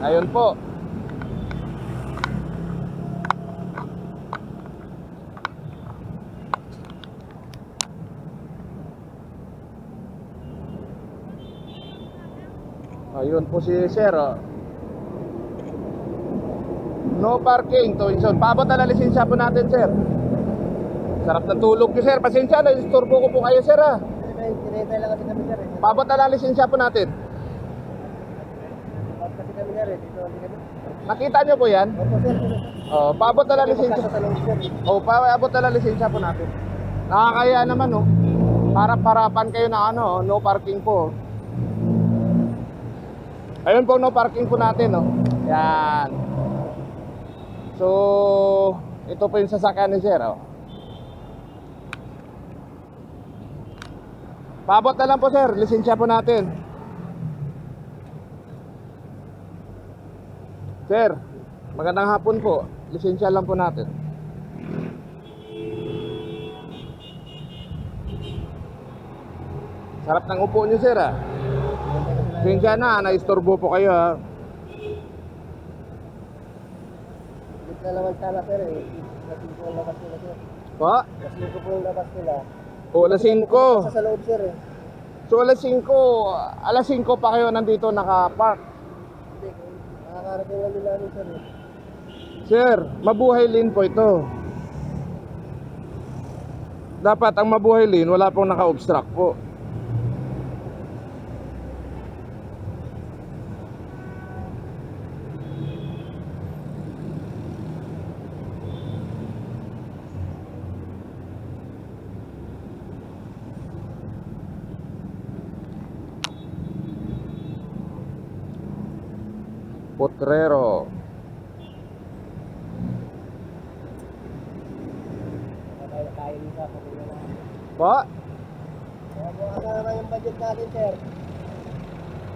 Ayun po. Ayun po si Sir. oh. No parking to Inson. Paabot na lisensya po natin, Sir. Sarap ng tulog niyo, Sir. Pasensya na, istorbo ko po kayo, Sir. Ah. Tinitay lang kasi kami sir eh. Paabot na lisensya po natin. Kasi kami sir eh. Dito kami. Nakita niyo po yan? Opo sir. Oh, paabot na lang lisensya. Oh, paabot na lang lisensya po natin. Nakakaya naman, oh. Harap-harapan kayo na ano, oh, no parking po. Ayun po, no parking po natin, oh. Yan. So, ito po yung sasakyan ni Sir, oh. Paabot na lang po, Sir. Lisensya po natin. Sir, magandang hapon po. Lisensya lang po natin. Sarap ng upo niyo, sir, ah. Pasensya na, naistorbo po kayo, ah. Naman sana sir eh. Kasi ko yung labas nila sir. Po? Kasi ko po yung labas nila. O, 5. Sa sa loob sir eh. So, alas 5, alas 5 pa kayo nandito naka-park. Hindi. Nakakarating lang nila sir eh. Sir, mabuhay lane po ito. Dapat ang mabuhay lane, wala pong naka-obstruct po. Potrero. Kaya kaya nila sa pagkakas na. Po? Kaya buka na naman yung budget natin sir.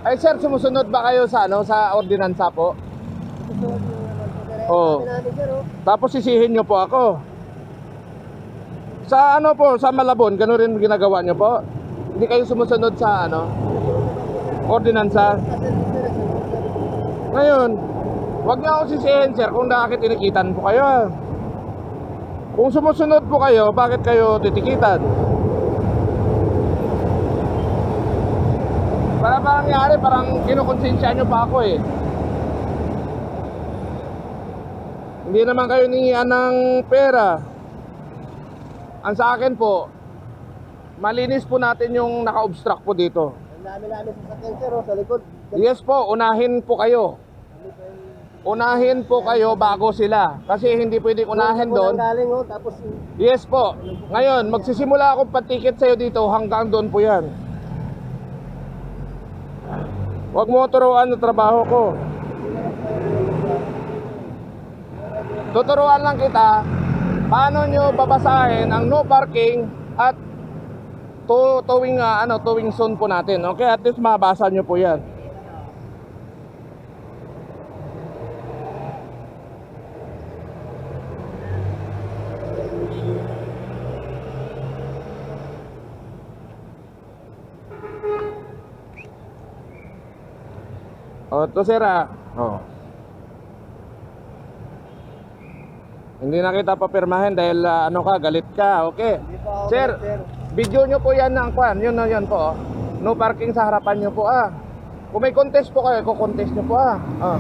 Ay sir, sumusunod ba kayo sa ano sa ordinansa po? Po oh. Tapos sisihin nyo po ako. Sa ano po, sa Malabon, gano'n rin ginagawa nyo po? Hindi kayo sumusunod sa ano, ordinansa? Kasi sir eh. sunod sir. Ngayon, wag niyo ako sisihin sir kung bakit tinikitan po kayo. Kung sumusunod po kayo, bakit kayo titikitan? Para parang nangyari, parang kinukonsensya nyo pa ako eh. Hindi naman kayo ningian ng pera. Ang sa akin po, malinis po natin yung naka-obstruct po dito. Ang dami namin sa sakyan sir oh. Sa likod. Yes po, unahin po kayo. Unahin po kayo bago sila. Kasi hindi pwedeng unahin doon. Galing oh. Tapos Yes po. Ngayon, magsisimula akong patikit sa'yo dito hanggang doon po yan. Huwag mo turuan na trabaho ko. Tuturuan lang kita paano nyo babasahin ang no parking at to towing ah, ano towing zone po natin. Okay, at least mabasa nyo po 'yan. Oh, to sir ah. Oh. Hindi na kita papirmahin dahil ah, ano ka, galit ka. Okay. Hindi po ako Sir, sir. video nyo po yan ng kwan. Yun, yun, yun po. oh. No parking sa harapan nyo po ah. Kung may contest po kayo, kukontest nyo po ah. ah.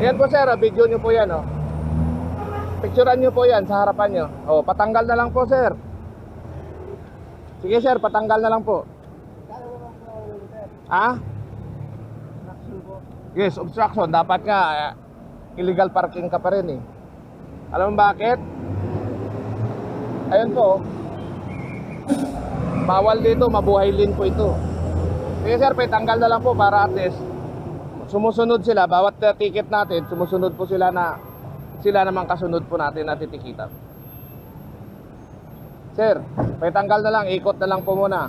Ayan po sir, ah, video nyo po yan oh. Picturean nyo po yan sa harapan nyo. Oh, patanggal na lang po sir. Sige sir, patanggal na lang po. Ah? Yes, obstruction. Dapat nga, eh, illegal parking ka pa rin eh. Alam mo bakit? Ayun po. oh. Bawal dito, mabuhay lane po ito. Sige sir, tanggal na lang po para at least sumusunod sila. Bawat uh, ticket natin, sumusunod po sila na sila namang kasunod po natin na titikitan. Sir, tanggal na lang, ikot na lang po muna.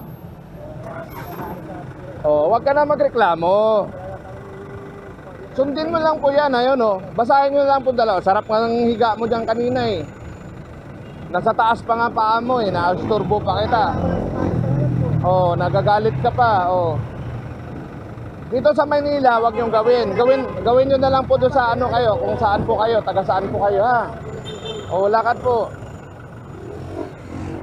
Oh, wag ka na magreklamo. Sundin mo lang po yan, ayun oh. Basahin nyo lang po dalawa. Sarap nga ng higa mo dyan kanina eh. Nasa taas pa nga paa mo eh. Naasturbo pa kita. Oh, nagagalit ka pa. Oh. Dito sa Maynila, wag niyong gawin. Gawin gawin niyo na lang po doon sa ano kayo, kung saan po kayo, taga saan po kayo ha. O lakad po.